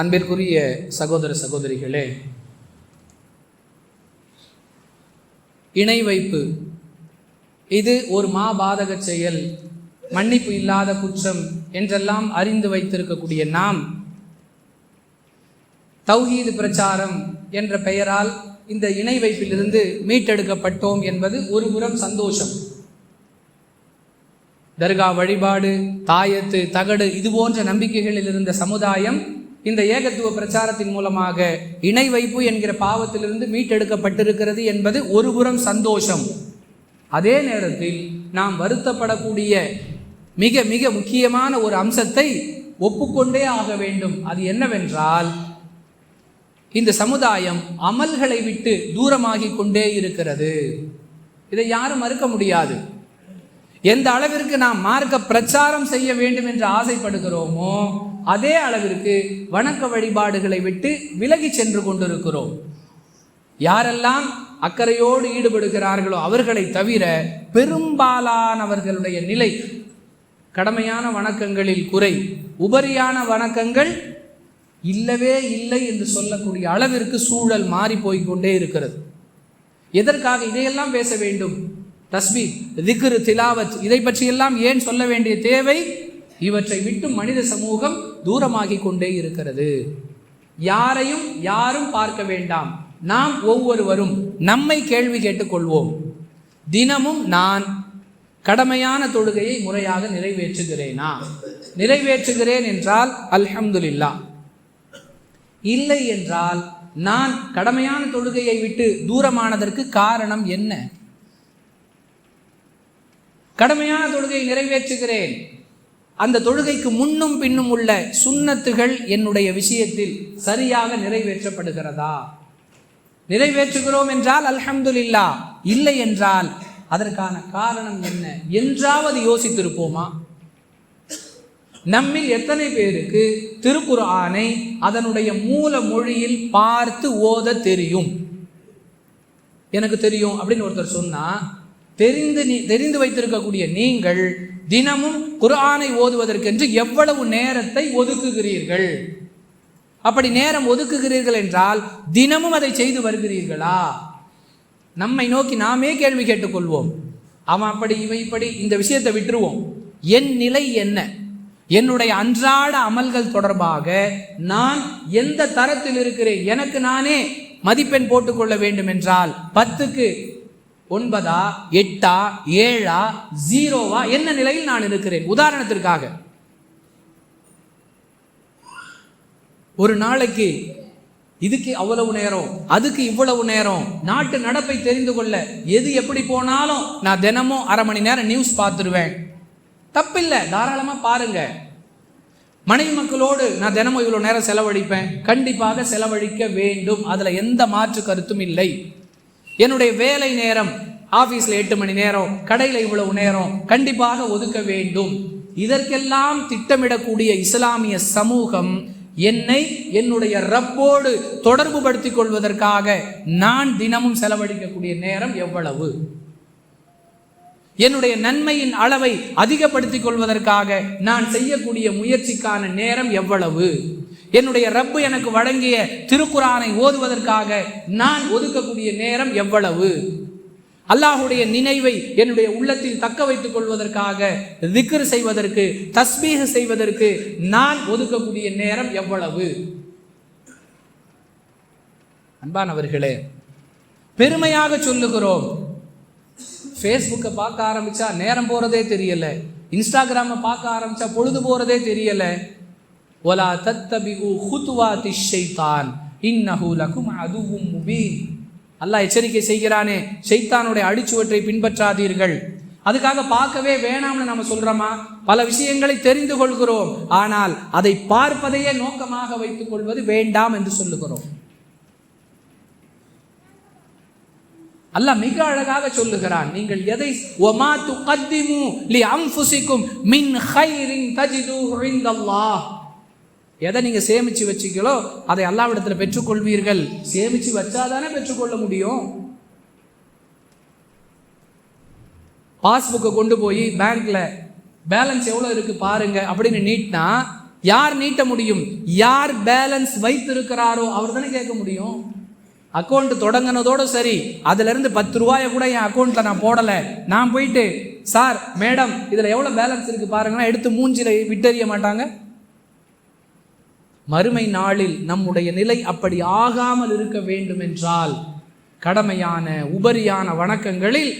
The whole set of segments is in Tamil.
அன்பிற்குரிய சகோதர சகோதரிகளே இணை வைப்பு. இது ஒரு மாபாதக செயல் மன்னிப்பு இல்லாத குற்றம் என்றெல்லாம் அறிந்து வைத்திருக்கக்கூடிய நாம் தௌஹீது பிரச்சாரம் என்ற பெயரால் இந்த இணை வைப்பிலிருந்து மீட்டெடுக்கப்பட்டோம் என்பது ஒரு புறம் சந்தோஷம். தர்கா வழிபாடு தாயத்து தகடு இது போன்ற நம்பிக்கைகளில் இருந்த சமுதாயம் இந்த ஏகத்துவ பிரச்சாரத்தின் மூலமாக இணை வைப்பு என்கிற பாவத்திலிருந்து மீட்டெடுக்கப்பட்டிருக்கிறது என்பது ஒரு புறம் சந்தோஷம். அதே நேரத்தில் நாம் வருத்தப்படக்கூடிய மிக மிக முக்கியமான ஒரு அம்சத்தை ஒப்புக்கொண்டே ஆக வேண்டும். அது என்னவென்றால் இந்த சமுதாயம் அமல்களை விட்டு தூரமாகிக் கொண்டே இருக்கிறது. இதை யாரும் மறுக்க முடியாது. எந்த அளவிற்கு நாம் மார்க்க பிரச்சாரம் செய்ய வேண்டும் என்று ஆசைப்படுகிறோமோ அதே அளவிற்கு வணக்க வழிபாடுகளை விட்டு விலகி சென்று கொண்டிருக்கிறோம். யாரெல்லாம் அக்கறையோடு ஈடுபடுகிறார்களோ அவர்களை தவிர பெரும்பாலானவர்களுடைய நிலை கடமையான வணக்கங்களில் குறை. உபரியான வணக்கங்கள் இல்லவே இல்லை என்று சொல்லக்கூடிய அளவிற்கு சூழல் மாறி போய்கொண்டே இருக்கிறது. எதற்காக இதையெல்லாம் பேச வேண்டும்? தஸ்பி திக்ரு திலாவத் இதை பற்றியெல்லாம் ஏன் சொல்ல வேண்டிய தேவை? இவற்றை விட்டு மனித சமூகம் தூரமாகி கொண்டே இருக்கிறது. யாரையும் யாரும் பார்க்க வேண்டாம். நாம் ஒவ்வொருவரும் நம்மை கேள்வி கேட்டுக்கொள்வோம். தினமும் நான் கடமையான தொழுகையை முறையாக நிறைவேற்றுகிறேனா? நிறைவேற்றுகிறேன் என்றால் அல்ஹம்துலில்லா இல்லை என்றால் நான் கடமையான தொழுகையை விட்டு தூரமானதற்கு காரணம் என்ன? கடமையான தொழுகை நிறைவேற்றுகிறேன். அந்த தொழுகைக்கு முன்னும் பின்னும் உள்ள சுண்ணத்துகள் என்னுடைய விஷயத்தில் சரியாக நிறைவேற்றப்படுகிறதா? நிறைவேற்றுகிறோம் என்றால் அல்ஹம்துல்லா இல்லை என்றால் அதற்கான காரணம் என்ன என்றாவது யோசித்திருப்போமா? நம்மில் எத்தனை பேருக்கு திருக்குர்ஆனை அதனுடைய மூல மொழியில் பார்த்து ஓத தெரியும்? எனக்கு தெரியும் அப்படின்னு ஒருத்தர் சொன்னா தெரிந்து நீ தெரிந்து வைத்திருக்கக்கூடிய நீங்கள் தினமும் குர்ஆனை ஓதுவதற்கென்று எவ்வளவு நேரத்தை ஒதுக்குகிறீர்கள்? அப்படி நேரம் ஒதுக்குகிறீர்கள் என்றால் தினமும் அதை செய்து வருகிறீர்களா? நம்மை நோக்கி நாமே கேள்வி கேட்டுக்கொள்வோம். அவன் அப்படி இவன் இப்படி இந்த விஷயத்தை விட்டுருவோம். என் நிலை என்ன? என்னுடைய அன்றாட அமல்கள் தொடர்பாக நான் எந்த தரத்தில் இருக்கிறேன்? எனக்கு நானே மதிப்பெண் போட்டுக்கொள்ள வேண்டும் என்றால் பத்துக்கு ஒன்பதா எட்டா ஏழா ஜீரோவா? என்ன நிலையில் நான் இருக்கிறேன்? உதாரணத்திற்காக. ஒரு நாளைக்கு இதுக்கு அவ்வளவு நேரம் அதுக்கு இவ்வளவு நேரம் நாட்டு நடப்பை தெரிந்து கொள்ள எது எப்படி போனாலும் நான் தினமும் அரை மணி நேரம் நியூஸ் பார்த்துருவேன். தப்பில்லை தாராளமா பாருங்க. மனைவி மக்களோடு நான் தினமும் இவ்வளவு நேரம் செலவழிப்பேன். கண்டிப்பாக செலவழிக்க வேண்டும். அதுல எந்த மாற்று கருத்தும் இல்லை. என்னுடைய வேலை நேரம் ஆஃபீஸில் எட்டு மணி நேரம் கடையில் இவ்வளவு நேரம் கண்டிப்பாக ஒதுக்க வேண்டும். இதற்கெல்லாம் திட்டமிடக்கூடிய இஸ்லாமிய சமூகம் என்னை என்னுடைய ரப்போடு தொடர்பு படுத்திக் கொள்வதற்காக நான் தினமும் செலவழிக்கக்கூடிய நேரம் எவ்வளவு? என்னுடைய நன்மையின் அளவை அதிகப்படுத்திக் கொள்வதற்காக நான் செய்யக்கூடிய முயற்சிக்கான நேரம் எவ்வளவு? என்னுடைய ரப்பு எனக்கு வழங்கிய திருக்குறானை ஓதுவதற்காக நான் ஒதுக்கக்கூடிய நேரம் எவ்வளவு? அல்லாஹுடைய நினைவை என்னுடைய உள்ளத்தில் தக்க வைத்துக் கொள்வதற்காக திக்ரு செய்வதற்கு தஸ்பீக செய்வதற்கு நான் ஒதுக்கக்கூடிய நேரம் எவ்வளவு? அன்பானவர்களே பெருமையாக சொல்லுகிறோம். ஃபேஸ்புக்கை பார்க்க ஆரம்பிச்சா நேரம் போறதே தெரியல. இன்ஸ்டாகிராமை பார்க்க ஆரம்பிச்சா பொழுது போறதே தெரியல. ஒலா தத்தபி ஹுத்துவாதி ஷைத்தான் இன்னஹு லகும் அதுவும் முபீன். அல்லாஹ் எச்சரிக்கை செய்கிறானே சைத்தானுடைய அடிச்சுவற்றை பின்பற்றாதீர்கள். அதுக்காக பார்க்கவே வேணாம்னு நம்ம சொல்றோமா? பல விஷயங்களை தெரிந்து கொள்கிறோம். ஆனால் அதை பார்ப்பதையே நோக்கமாக வைத்துக் கொள்வது வேண்டாம் என்று சொல்லுகிறோம். அல்லாஹ் மிக அழகாக சொல்லுகிறான். நீங்கள் எதை? ஒமா துகத்திமு லி அன்ஃபுசிக்கும் மின் ஹைரின் தஜிது இன்தல்லாஹ். எதை நீங்கள் சேமிச்சு வச்சிக்கலோ அதை அல்லாவிடத்தில் பெற்றுக்கொள்வீர்கள். சேமித்து வச்சாதானே பெற்றுக்கொள்ள முடியும். பாஸ்புக்கை கொண்டு போய் பேங்க்ல பேலன்ஸ் எவ்வளோ இருக்கு பாருங்க அப்படின்னு நீட்னா யார் நீட்ட முடியும்? யார் பேலன்ஸ் வைத்திருக்கிறாரோ அவர் தானே கேட்க முடியும். அக்கௌண்ட் தொடங்கினதோட சரி அதுல இருந்து பத்து ரூபாயை கூட என் அக்கௌண்ட்ல நான் போடல. நான் போயிட்டு சார் மேடம் இதுல எவ்வளவு பேலன்ஸ் இருக்கு பாருங்கன்னா எடுத்து மூஞ்சில விட்டறிய மாட்டாங்க. மறுமை நாளில் நம்முடைய நிலை அப்படி ஆகாமல் இருக்க வேண்டும் என்றால் கடமையான உபரியான வணக்கங்களில்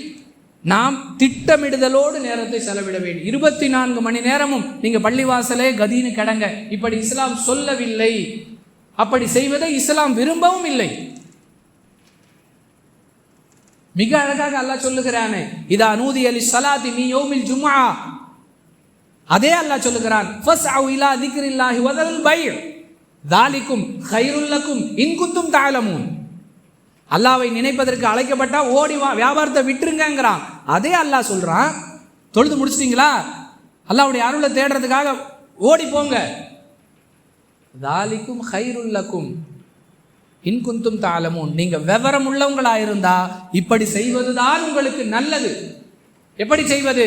நாம் திட்டமிடுதலோடு நேரத்தை செலவிட வேண்டும். இருபத்தி நான்கு மணி நேரமும் நீங்கள் பள்ளிவாசலே கதின்னு கிடங்க. இப்படி இஸ்லாம் சொல்லவில்லை. அப்படி செய்வதை இஸ்லாம் விரும்பவும் இல்லை. மிக அழகாக அல்லாஹ் சொல்லுகிறானே இதா நூதி அலி சலாதி நீ யோமில் ஜும்ஆ. அதே அல்லாஹ் சொல்லுகிறான் ஃபஸ்அவு இலா திக்ரில்லாஹி வதல் பை தாலிக்கும் ஹைருல்லக்கும் இங்குத்தும் தாயலமும் அல்லாவை நினைப்பதற்கு அழைக்கப்பட்டா ஓடி வா வியாபாரத்தை விட்டுருங்கங்கிறான். அதே அல்லாஹ் சொல்கிறான் தொழுது முடிச்சிட்டிங்களா? அல்லாவுடைய அருளை தேடுறதுக்காக ஓடி போங்க. தாலிக்கும் ஹைருல்லக்கும் இன்குந்தும் தாளமும் நீங்கள் விவரம் உள்ளவங்களா இருந்தா இப்படி செய்வதுதான் உங்களுக்கு நல்லது. எப்படி செய்வது?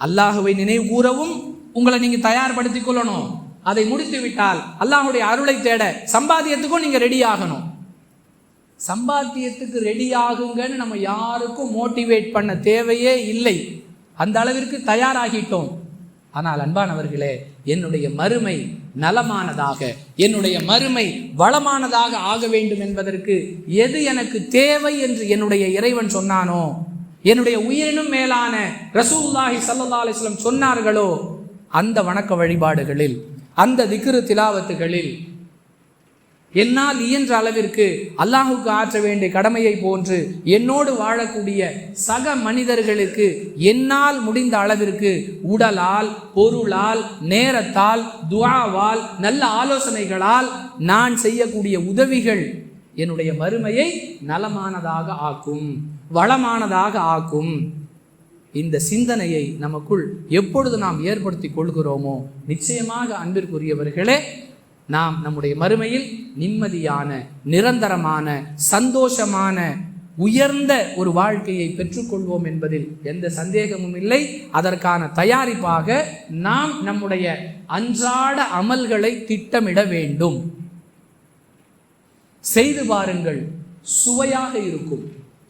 அல்லாஹுவை நினைவு கூறவும் உங்களை நீங்கள் தயார்படுத்திக் கொள்ளணும். அதை முடித்து விட்டால் அல்லாஹுடைய அருளை தேட சம்பாத்தியத்துக்கும் நீங்கள் ரெடி ஆகணும். சம்பாத்தியத்துக்கு ரெடி ஆகுங்கன்னு நம்ம யாருக்கும் மோட்டிவேட் பண்ண தேவையே இல்லை. அந்த அளவிற்கு தயாராகிட்டோம். ஆனால் அன்பானவர்களே என்னுடைய மறுமை நலமானதாக என்னுடைய மறுமை வளமானதாக ஆக வேண்டும் என்பதற்கு எது எனக்கு தேவை என்று என்னுடைய இறைவன் சொன்னானோ என்னுடைய உயிரினும் மேலான ரசூல்லாஹி சல்லா அலிஸ்லம் சொன்னார்களோ அந்த வணக்க வழிபாடுகளில் அந்த திக்ரு திலாவத்துகளில் என்னால் இயன்ற அளவிற்கு அல்லாஹுக்கு ஆற்ற வேண்டிய கடமையை போன்று என்னோடு வாழக்கூடிய சக மனிதர்களுக்கு என்னால் முடிந்த அளவிற்கு உடலால் பொருளால் நேரத்தால் துவாவால் நல்ல ஆலோசனைகளால் நான் செய்யக்கூடிய உதவிகள் என்னுடைய மறுமையை நலமானதாக ஆக்கும் வளமானதாக ஆக்கும். இந்த சிந்தனையை நமக்குள் எப்பொழுது நாம் ஏற்படுத்தி கொள்கிறோமோ நிச்சயமாக அன்பிற்குரியவர்களே நாம் நம்முடைய மறுமையில் நிம்மதியான நிரந்தரமான சந்தோஷமான உயர்ந்த ஒரு வாழ்க்கையை பெற்றுக்கொள்வோம் என்பதில் எந்த சந்தேகமும் இல்லை. அதற்கான தயாரிப்பாக நாம் நம்முடைய அன்றாட அமல்களை திட்டமிட வேண்டும். செய்து பாருங்கள் சுவையாக இருக்கும்.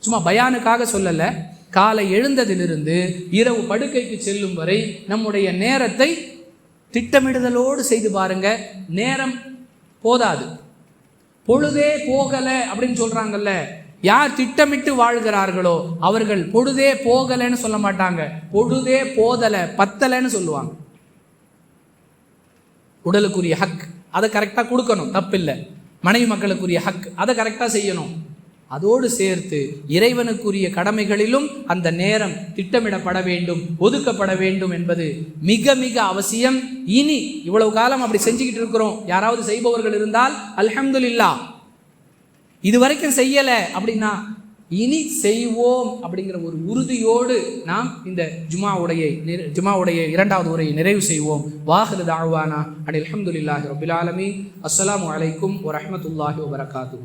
சும்மா பயானுக்காக சொல்லலை காலை எழுந்ததிலிருந்து இரவு படுக்கைக்கு செல்லும் வரை நம்முடைய நேரத்தை திட்டமிடுதலோடு செய்து பாருங்க. நேரம் போதாது. பொழுதே போகலை அப்படின்னு சொல்றாங்கல்ல. யார் திட்டமிட்டு வாழ்கிறார்களோ அவர்கள் பொழுதே போகலைன்னு சொல்ல மாட்டாங்க. பொழுதே போதலை பத்தலைன்னு சொல்லுவாங்க. உடலுக்குரிய ஹக் அதை கரெக்டாக கொடுக்கணும் தப்பில்லை. மனைவி மக்களுக்குரிய ஹக் அதை கரெக்டாக செய்யணும். அதோடு சேர்த்து இறைவனுக்குரிய கடமைகளிலும் அந்த நேரம் திட்டமிடப்பட வேண்டும் ஒதுக்கப்பட வேண்டும் என்பது மிக மிக அவசியம். இனி இவ்வளவு காலம் அப்படி செஞ்சுக்கிட்டு இருக்கிறோம். யாராவது செய்பவர்கள் இருந்தால் அல்ஹம்துலில்லா. இது வரைக்கும் செய்யலை அப்படின்னா இனி செய்வோம் அப்படிங்கிற ஒரு உறுதியோடு நாம் இந்த ஜுமாவுடைய ஜுமாவுடைய இரண்டாவது உரையை நிறைவு செய்வோம். வாஹது தாழ்வானா அனில் அலமதுல்லாஹி ரபில் ஆலமி அஸ்ஸலாமு அலைக்கும் வரஹமத்துல்லாஹி வபரகாத்து